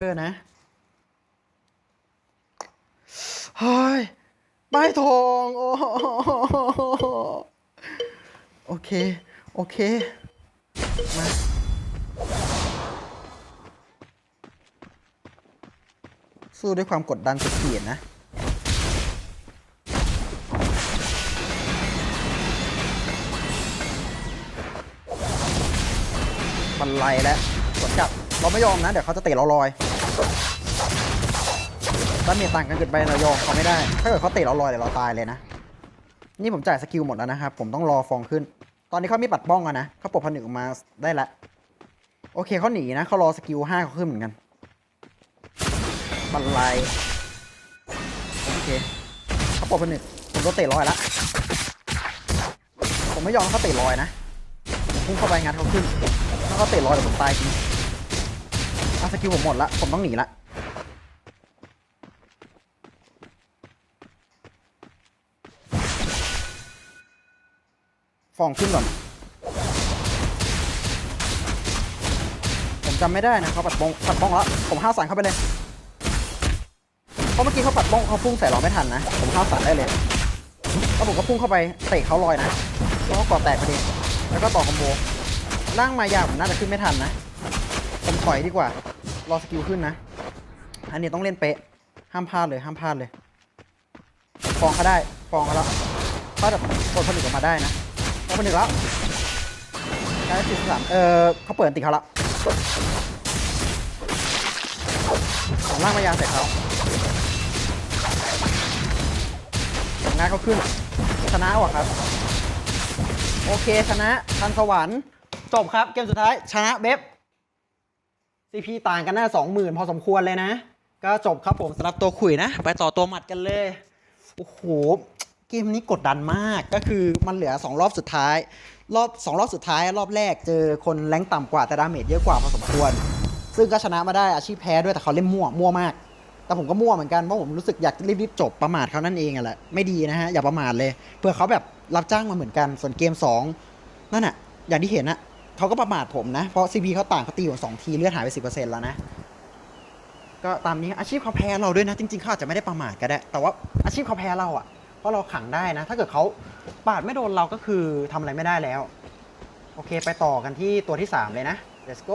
เออนะเฮ้ยใบทอง โอ้โอเค โอเค มา สู้ด้วยความกดดันสุดขีดนะมันไล่แล้วสวนกลับ เราไม่ยอมนะ เดี๋ยวเขาจะเตะเราลอย ดาเมจต่างกันเกินไปเรายอมเขาไม่ได้ ถ้าเกิดเขาเตะเราลอยเดี๋ยวเราตายเลยนะ นี่ผมจ่ายสกิลหมดแล้วนะครับ ผมต้องรอฟองขึ้น ตอนนี้เขามีปัดป้องอะนะเขาปลดผนึกออกมาได้ละ โอเคเขาหนีนะเขารอสกิลห้าเขาขึ้นเหมือนกันบันไลโอเคเขาปลดผนึกผมก็เตะลอยละ ผมไม่ยอมให้เขาเตะลอยนะ พุ่งเข้าไปงานเขาขึ้น ถ้าเขาเตะลอยเดี๋ยวผมตายจริง สกิลผมหมดละ ผมต้องหนีละ ฟองขึ้นก่อน ผมจำไม่ได้นะเขาปัดบ้องปัดบ้องแล้วผมห้าวสารเข้าไปเลย เพราะเมื่อกี้เขาปัดบ้องเขาพุ่งใส่เราไม่ทันนะ ผมห้าวสารได้เลย แล้วผมก็พุ่งเข้าไปเตะเขาลอยนะ แล้วก็กอดแตกพอดี แล้วก็ต่อคอมโบร่างมายาผมน่าจะขึ้นไม่ทันนะผมถอยดีกว่า รอสกิลขึ้นนะ อันนี้ต้องเล่นเป๊ะ ห้ามพลาดเลย ห้ามพลาดเลยฟองเขาได้ฟองเขาแล้วเขาจะกดผลึกออกมาได้นะกดผลึกแล้วใช้สิบสามเออเขาเปิดติเขาล้วผมล่างมายาใส่เขาผมงานเขาขึ้น ชนะว่ะครับ โอเคชนะทันสวรรค์จบครับ เกมสุดท้าย ชนะเบบ CP ต่างกันหน้าสองหมื่นพอสมควรเลยนะ ก็จบครับผมสำหรับตัวขุยนะ ไปต่อตัวหมัดกันเลย โอ้โห เกมนี้กดดันมากก็คือมันเหลือ 2 รอบสุดท้าย รอบ 2 รอบสุดท้าย รอบแรกเจอคนแรงต่ำกว่าแต่ดาเมจเยอะกว่าพอสมควร ซึ่งก็ชนะมาได้อาชีพแพ้ด้วยแต่เขาเล่นมั่วมั่วมาก แต่ผมก็มั่วเหมือนกันเพราะผมรู้สึกอยากรีบๆจบประมาทเขานั่นเองอะแหละไม่ดีนะฮะอย่าประมาทเลยเพื่อเขาแบบรับจ้างมาเหมือนกันส่วนเกม 2 นั่นอะอย่างที่เห็นอะ เขาก็ประมาทผมนะ เพราะซีพีเขาต่างเขาตีผมสองทีเลือดหายไปสิเปอร์เซ็นต์แล้วนะ ก็ตามนี้อาชีพเขาแพ้เราด้วยนะ จริงๆเขาอาจจะไม่ได้ประมาทก็ได้ แต่ว่าอาชีพเขาแพ้เราอะเพราะเราขังได้นะ ถ้าเกิดเขาปาดไม่โดนเราก็คือทำอะไรไม่ได้แล้ว โอเค ไปต่อกันที่ตัวที่3เลยนะ let's go